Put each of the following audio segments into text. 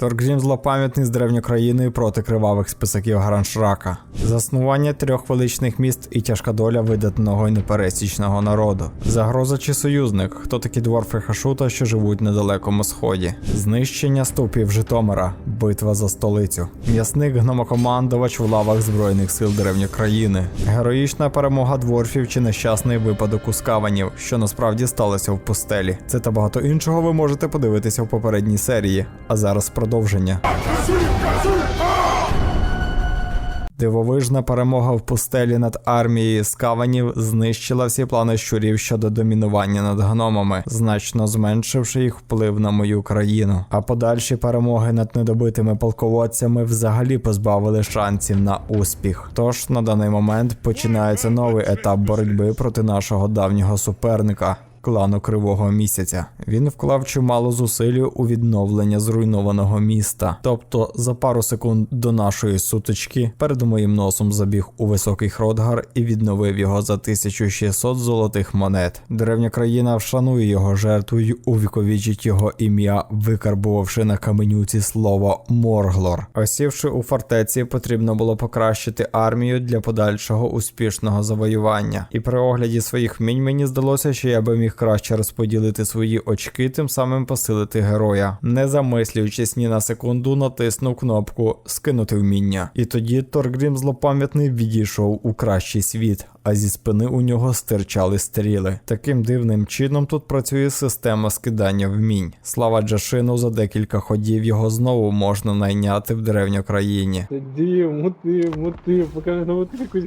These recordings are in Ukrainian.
Торгрім злопам'ятний з древньокраїною проти кривавих списаків Граншрака. Заснування трьох величних міст і тяжка доля видатного і непересічного народу. Загроза чи союзник, хто такі дворфи Хашута, що живуть на далекому сході. Знищення стовпів Житомира, битва за столицю. М'ясник гномокомандувач в лавах Збройних сил древньокраїни. Героїчна перемога дворфів чи нещасний випадок у скаванів, що насправді сталося в пустелі. Це та багато іншого ви можете подивитися в попередній серії. А зараз продовження. Дивовижна перемога в пустелі над армією скаванів знищила всі плани щурів щодо домінування над гномами, значно зменшивши їх вплив на мою країну. А подальші перемоги над недобитими полководцями взагалі позбавили шансів на успіх. Тож на даний момент починається новий етап боротьби проти нашого давнього суперника. Клану Кривого місяця він вклав чимало зусиль у відновлення зруйнованого міста. Тобто, за пару секунд до нашої сутички перед моїм носом забіг у високий Хродгар і відновив його за 1600 золотих монет. Древня країна вшанує його жертву й увіковічить його ім'я, викарбувавши на каменюці слово Морглор. Осівши у фортеці, потрібно було покращити армію для подальшого успішного завоювання. І при огляді своїх вмінь мені здалося, що я би міг краще розподілити свої очки, тим самим посилити героя. Не замислюючись ні на секунду, натиснув кнопку Скинути вміння. І тоді Торгрім злопам'ятний відійшов у кращий світ. А зі спини у нього стирчали стріли. Таким дивним чином тут працює система скидання вмінь. Слава Джашину, за декілька ходів його знову можна найняти в древньокраїні. Див, мутив, мутив, покажи на мотив якусь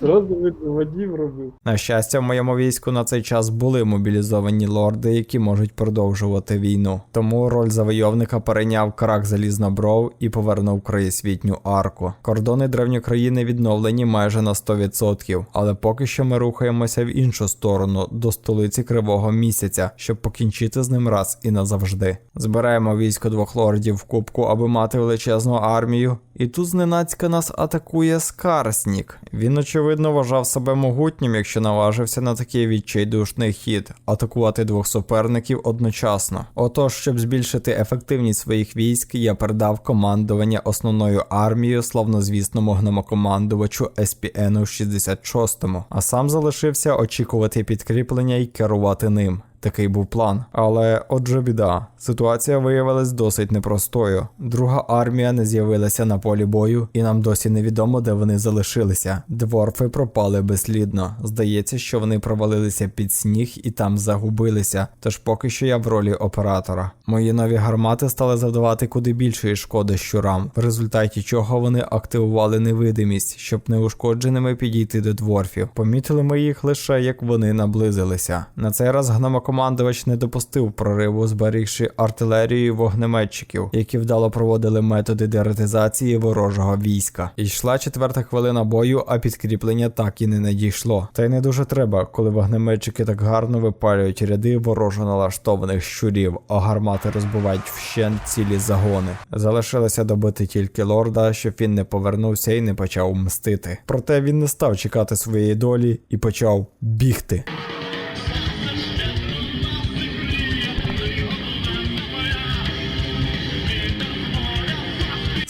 видно, водів робив. На щастя, в моєму війську на цей час були мобілізовані лорди, які можуть продовжувати війну. Тому роль завойовника перейняв крак Залізнобров і повернув краєсвітню арку. Кордони древньокраїни відновлені майже на 100%, але поки що ми рухаємося в іншу сторону до столиці Кривого місяця, щоб покінчити з ним раз і назавжди. Збираємо військо двох лордів в кубку, аби мати величезну армію. І тут зненацька нас атакує Скарснік. Він, очевидно, вважав себе могутнім, якщо наважився на такий відчайдушний хід атакувати двох суперників одночасно. Отож, щоб збільшити ефективність своїх військ, я передав командування основною армією славнозвісному гномокомандувачу СПН 66-му, а сам залишився очікувати підкріплення і керувати ним. Такий був план. Але отже, біда. Ситуація виявилась досить непростою. Друга армія не з'явилася на полі бою, і нам досі невідомо, де вони залишилися. Дворфи пропали безслідно. Здається, що вони провалилися під сніг і там загубилися. Тож поки що я в ролі оператора. Мої нові гармати стали завдавати куди більшої шкоди щурам, в результаті чого вони активували невидимість, щоб неушкодженими підійти до дворфів. Помітили ми їх лише як вони наблизилися. На цей раз гномокомандувач не допустив прориву, зберігши артилерію вогнеметчиків, які вдало проводили методи дератизації ворожого війська. І йшла четверта хвилина бою, а підкріплення так і не надійшло. Та й не дуже треба, коли вогнеметчики так гарно випалюють ряди ворожо налаштованих щурів, а гармати розбивають вщент цілі загони. Залишилося добити тільки лорда, щоб він не повернувся і не почав мстити. Проте він не став чекати своєї долі і почав бігти.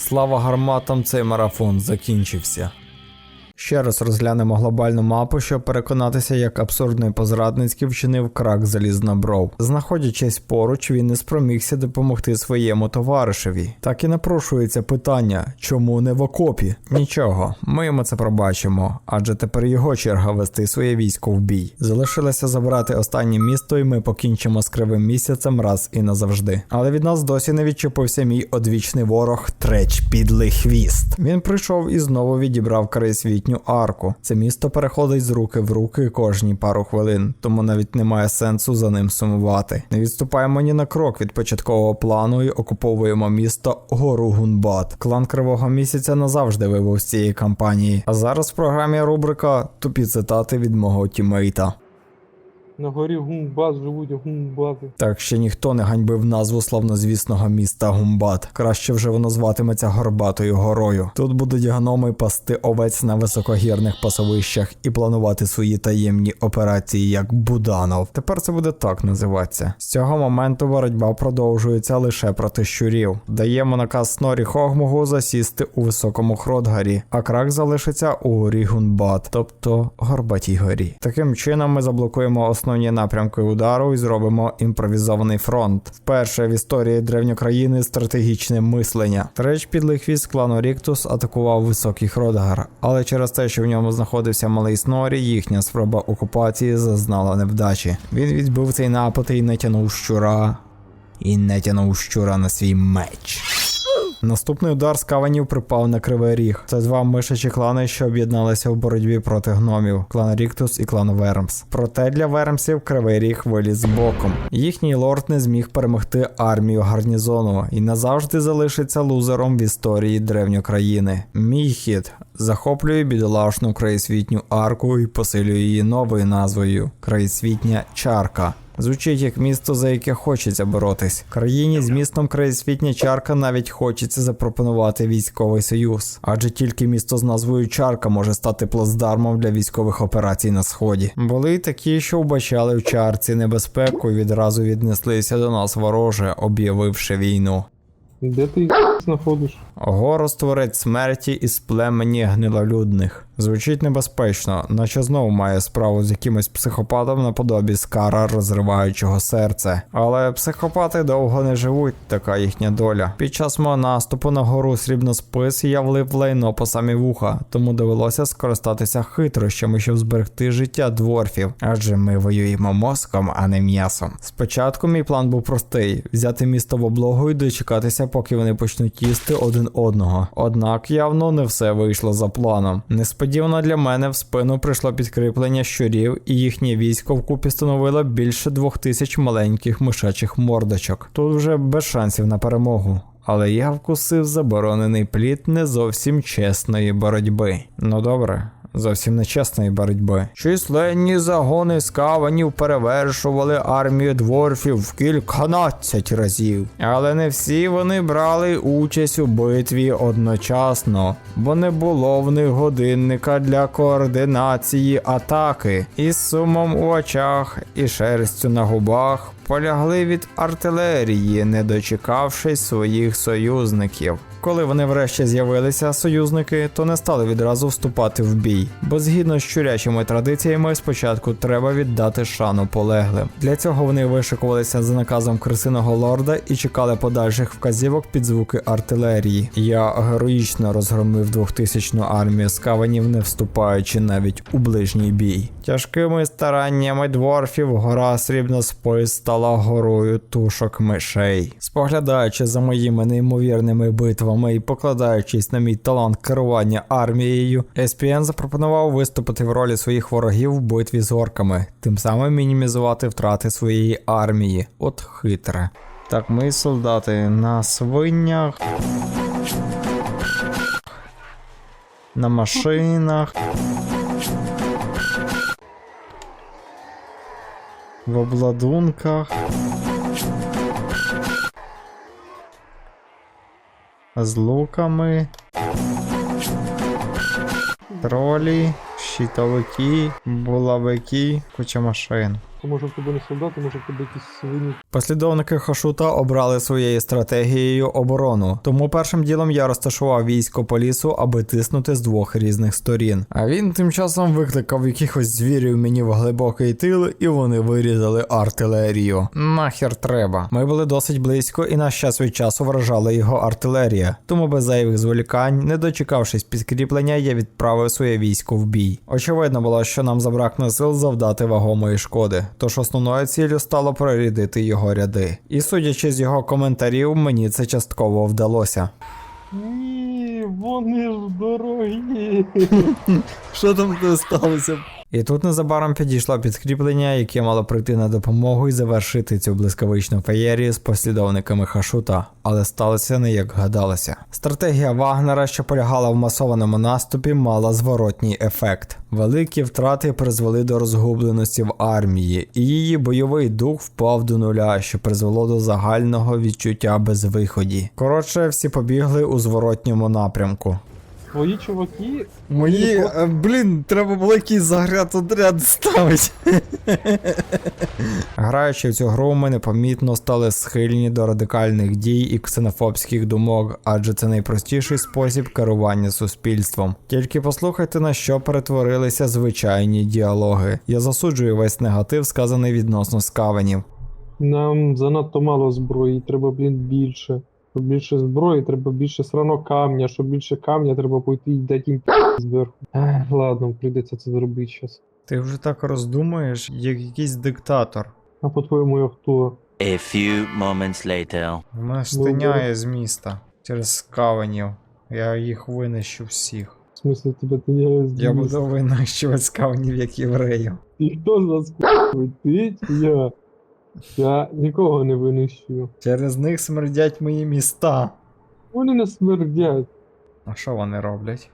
Слава гарматам, цей марафон закінчився. Ще раз розглянемо глобальну мапу, щоб переконатися, як абсурдно і позрадницьки вчинив крак залізнобров. Знаходячись поруч, він не спромігся допомогти своєму товаришеві. Так і напрошується питання, чому не в окопі? Нічого, ми йому це пробачимо, адже тепер його черга вести своє військо в бій. Залишилося забрати останнє місто, і ми покінчимо з кривим місяцем раз і назавжди. Але від нас досі не відчепився мій одвічний ворог треч підлий хвіст. Він прийшов і знову відібрав крайсвітню арку. Це місто переходить з руки в руки кожні пару хвилин, тому навіть немає сенсу за ним сумувати. Не відступаємо ні на крок від початкового плану і окуповуємо місто Гору Гунбат. Клан Кривого місяця назавжди вибув з цієї кампанії. А зараз в програмі рубрика Тупі цитати від мого тімейта. На горі гумбаз живуть гумбази. Так ще ніхто не ганьбив назву славнозвісного міста Гумбат. Краще вже воно зватиметься Горбатою горою. Тут будуть гноми пасти овець на високогірних пасовищах і планувати свої таємні операції як Буданов. Тепер це буде так називатися. З цього моменту боротьба продовжується лише проти щурів. Даємо наказ Снорі Хогмугу засісти у високому Хродгарі, а крак залишиться у горі Гунбат, тобто Горбатій горі. Таким чином ми заблокуємо основні напрямки удару і зробимо імпровізований фронт. Вперше в історії древньокраїни стратегічне мислення. Треч підлих військ клану Ріктус атакував високий Хродгар, але через те, що в ньому знаходився малий Снорі, їхня спроба окупації зазнала невдачі. Він відбив цей напад і не тянув щура. І не тянув щура на свій меч. Наступний удар з каванів припав на кривий ріг. Це два мишачі клани, що об'єдналися в боротьбі проти гномів: клан Ріктус і клан Вермс. Проте для Вермсів кривий ріг виліз боком. Їхній лорд не зміг перемогти армію гарнізону і назавжди залишиться лузером в історії древньокраїни. Мій хід захоплює бідолашну краєсвітню арку і посилює її новою назвою краєсвітня чарка. Звучить як місто, за яке хочеться боротись. Країні з містом краєсвітня чарка навіть хочеться запропонувати військовий союз, адже тільки місто з назвою Чарка може стати плацдармом для військових операцій на сході. Були й такі, що вбачали в чарці небезпеку і відразу віднеслися до нас вороже, об'явивши війну. Де ти знаходиш? Горос творець смерті із племені гнилолюдних. Звучить небезпечно, наче знову має справу з якимось психопатом наподобі скара, розриваючого серце. Але психопати довго не живуть, така їхня доля. Під час мого наступу на гору срібноспис я влив лайно по самі вуха, тому довелося скористатися хитрощами, щоб зберегти життя дворфів, адже ми воюємо мозком, а не м'ясом. Спочатку мій план був простий: взяти місто в облогу і дочекатися, поки вони почнуть їсти один одного. Однак явно не все вийшло за планом. Несподівано для мене в спину прийшло підкріплення щурів, і їхнє військо вкупі становило більше двох тисяч маленьких мишачих мордочок. Тут вже без шансів на перемогу. Але я вкусив заборонений плід не зовсім чесної боротьби. Ну добре. Зовсім нечесної боротьби. Численні загони скаванів перевершували армію дворфів в кільканадцять разів. Але не всі вони брали участь у битві одночасно, бо не було в них годинника для координації атаки. Із сумом у очах і шерстю на губах полягли від артилерії, не дочекавшись своїх союзників. Коли вони врешті з'явилися, союзники, то не стали відразу вступати в бій, бо згідно з щурячими традиціями, спочатку треба віддати шану полеглим. Для цього вони вишикувалися за наказом крисиного лорда і чекали подальших вказівок під звуки артилерії. Я героїчно розгромив двохтисячну армію скаванів, не вступаючи навіть у ближній бій. Тяжкими стараннями дворфів гора Срібноспис стала горою тушок мишей. Споглядаючи за моїми неймовірними битвами і покладаючись на мій талант керування армією, SPN запропонував виступити в ролі своїх ворогів в битві з орками, тим самим мінімізувати втрати своєї армії. От хитре. Так, мої солдати на свинях. На машинах. В обладунках. З луками. Тролі, щитовики, булавики, куча машин. То може в не солдати, може в якісь свині. Послідовники Хашута обрали своєю стратегією оборону, тому першим ділом я розташував військо по лісу, аби тиснути з двох різних сторін. А він тим часом викликав якихось звірів мені в глибокий тил, і вони вирізали артилерію. Нахер треба. Ми були досить близько, і наш час від часу вражала його артилерія. Тому без зайвих зволікань, не дочекавшись підкріплення, я відправив своє військо в бій. Очевидно було, що нам забракне сил завдати вагомої шкоди, тож основною ціллю стало прорядити його ряди. І судячи з його коментарів, мені це частково вдалося. Ні, вони ж дорогі. Що там сталося? І тут незабаром підійшло підкріплення, яке мало прийти на допомогу і завершити цю блискавичну феєрію з послідовниками Хашута, але сталося не як гадалося. Стратегія Вагнера, що полягала в масованому наступі, мала зворотній ефект. Великі втрати призвели до розгубленості в армії, і її бойовий дух впав до нуля, що призвело до загального відчуття безвиході. Коротше, всі побігли у зворотньому напрямку. Твої чуваки, Мої, е, блін, треба було якийсь заград отряд ставити. Граючи в цю гру, ми непомітно стали схильні до радикальних дій і ксенофобських думок, адже це найпростіший спосіб керування суспільством. Тільки послухайте, на що перетворилися звичайні діалоги. Я засуджую весь негатив, сказаний відносно скавенів. нам занадто мало зброї, треба, блін, більше. Щоб більше зброї, треба більше срано камня, щоб більше камня, треба пойти і дати їм зверху. Ех, ладно, прийдеться це зробити зараз. Ти вже так роздумуєш, як якийсь диктатор. А по-твоєму я хто? A few moments later. Мене штиняє з міста через скавенів. Я їх винищу всіх. В смысле, тебе ти я Я буду винищувати скавнів як євреїв. І хто з нас хуй? Ти чи я? Я нікого не винищую. Через них смердять мої міста. Вони не смердять. А що вони роблять?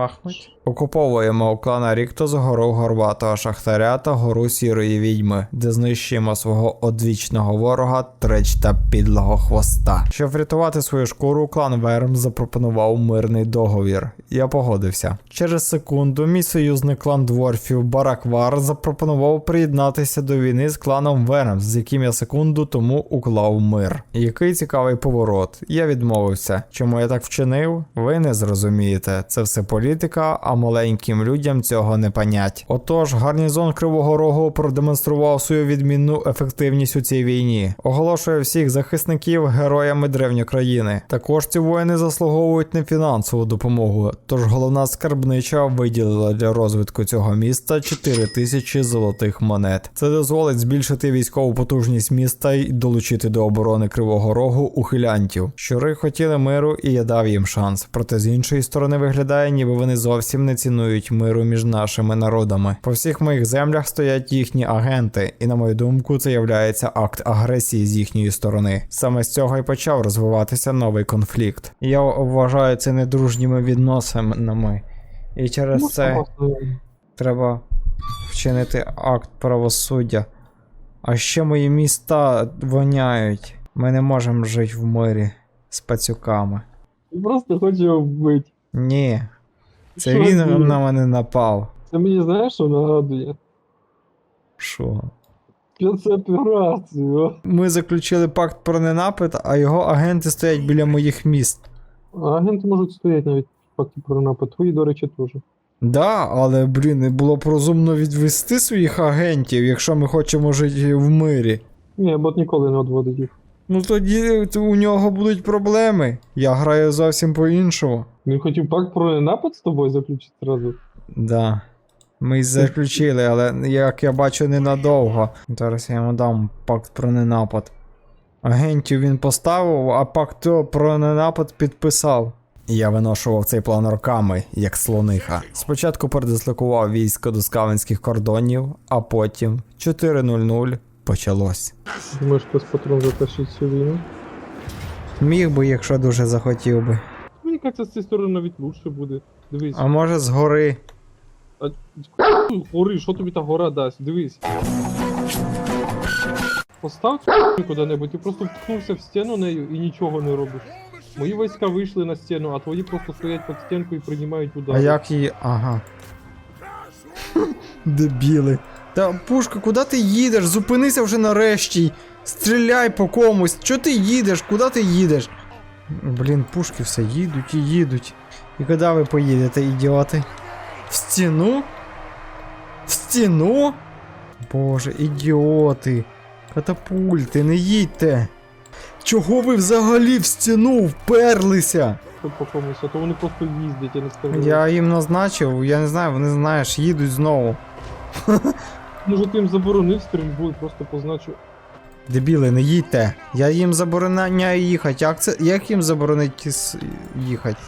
Пахнуть? Окуповуємо у клана Ріктос гору горбатого шахтаря та гору сірої відьми, де знищуємо свого одвічного ворога треч та підлого хвоста. Щоб врятувати свою шкуру, клан Верм запропонував мирний договір. Я погодився. Через секунду мій союзник клан дворфів Бараквар запропонував приєднатися до війни з кланом Верм, з яким я секунду тому уклав мир. Який цікавий поворот. Я відмовився. Чому я так вчинив? Ви не зрозумієте. Це все політика, а маленьким людям цього не понять. Отож, гарнізон Кривого Рогу продемонстрував свою відмінну ефективність у цій війні. Оголошує всіх захисників героями древньої країни. Також ці воїни заслуговують на фінансову допомогу. Тож головна скарбнича виділила для розвитку цього міста 4 тисячі золотих монет. Це дозволить збільшити військову потужність міста і долучити до оборони Кривого Рогу ухилянтів. Щури хотіли миру, і я дав їм шанс. Проте з іншої сторони виглядає, ніби вони зовсім не цінують миру між нашими народами. По всіх моїх землях стоять їхні агенти, і на мою думку, це являється акт агресії з їхньої сторони. Саме з цього і почав розвиватися новий конфлікт. Я вважаю це недружніми відносинами, і через Ну, це треба вчинити акт правосуддя. А ще мої міста воняють. Ми не можемо жити в мирі з пацюками. Просто хочу вбити. Ні, це він на мене напав. Це мені знаєш, що нагадує? Що? Спецоперацію. Ми заключили пакт про ненапад, а його агенти стоять біля моїх міст. Агенти можуть стояти навіть факти про напад. Твої, до речі, теж. Да, але блін, було б розумно відвести своїх агентів, якщо ми хочемо жити в мирі. Ні, бот ніколи не відводить їх. Ну тоді у нього будуть проблеми. Я граю зовсім по-іншому. Він хотів пакт про напад з тобою заключити зразу. Да. Ми заключили, але як я бачу, ненадовго. Зараз я йому дам пакт про ненапад. Агентів він поставив, а пакт про ненапад підписав. Я виношував цей план роками, як слониха. Спочатку передислокував військо до скавенських кордонів, а потім 4.00 почалось. Думаєш, хтось патрон затащить цю війну? Міг би, якщо дуже захотів би. Мені кажеться, з цієї сторони навіть лучше буде. Дивись. А може згори. А, гори, що тобі та гора дасть? Дивись. Постав цю куди-небудь, ти просто вткнувся в стіну нею і нічого не робиш. Мої війська вийшли на стіну, а твої просто стоять під стінкою і приймають удар. А як її. Ага. Дебіли. Та пушка, куди ти їдеш? Зупинися вже нарешті. Стріляй по комусь. Чо ти їдеш? Куди ти їдеш? Блін, пушки все їдуть і їдуть. І куди ви поїдете, ідіоти? В стіну? В стіну? Боже, ідіоти. Катапульти, не їдьте. Чого ви взагалі в стіну вперлися? По комусь, а то вони просто їздять, я не скажу. Я їм назначив, я не знаю, вони знаєш, їдуть знову. Може ти їм заборонив стрільбу і просто позначив. Дебіли, не їдьте. Я їм забороняю їхати. Як це. Як їм заборонити с- їхати?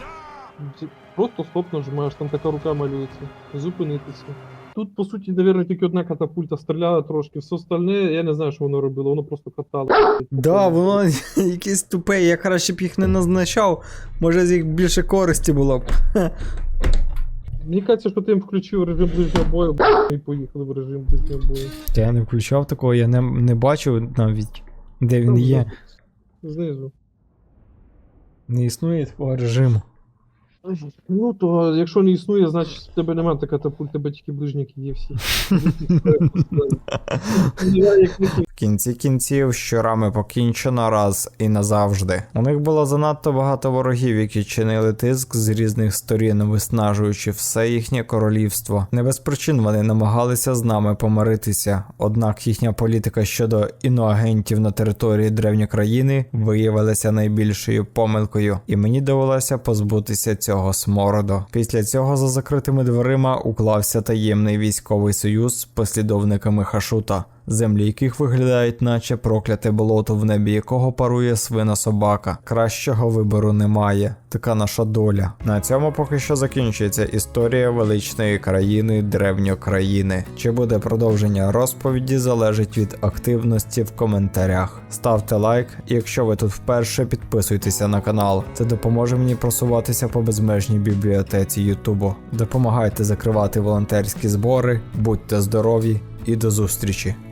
Це Просто стоп нажимаєш, там така рука малюється. Зупинитися. Тут, по суті, навірно, тільки одна катапульта стріляла трошки, все остальне, я не знаю, що воно робило, воно просто катало. Да, воно якесь тупе, я краще б їх не назначав, може з їх більше користі було б. Мені кажеться, що ти їм включив режим ближнього бою, і поїхали в режим ближнього бою. Я не включав такого, я не, не бачив навіть, де він є. Знизу. Не існує такого режиму. Ну, то якщо не існує, значить в тебе немає така катапульт, тебе тільки ближніки є всі. Кінці кінців щурами покінчено раз і назавжди. У них було занадто багато ворогів, які чинили тиск з різних сторін, виснажуючи все їхнє королівство. Не без причин вони намагалися з нами помиритися. Однак їхня політика щодо іноагентів на території древньої країни виявилася найбільшою помилкою, і мені довелося позбутися цього смороду. Після цього за закритими дверима уклався таємний військовий союз з послідовниками Хашута землі яких виглядають, наче прокляте болото, в небі якого парує свина собака. Кращого вибору немає. Така наша доля. На цьому поки що закінчується історія величної країни древньокраїни. Чи буде продовження розповіді, залежить від активності в коментарях. Ставте лайк, якщо ви тут вперше, підписуйтеся на канал. Це допоможе мені просуватися по безмежній бібліотеці Ютубу. Допомагайте закривати волонтерські збори, будьте здорові і до зустрічі!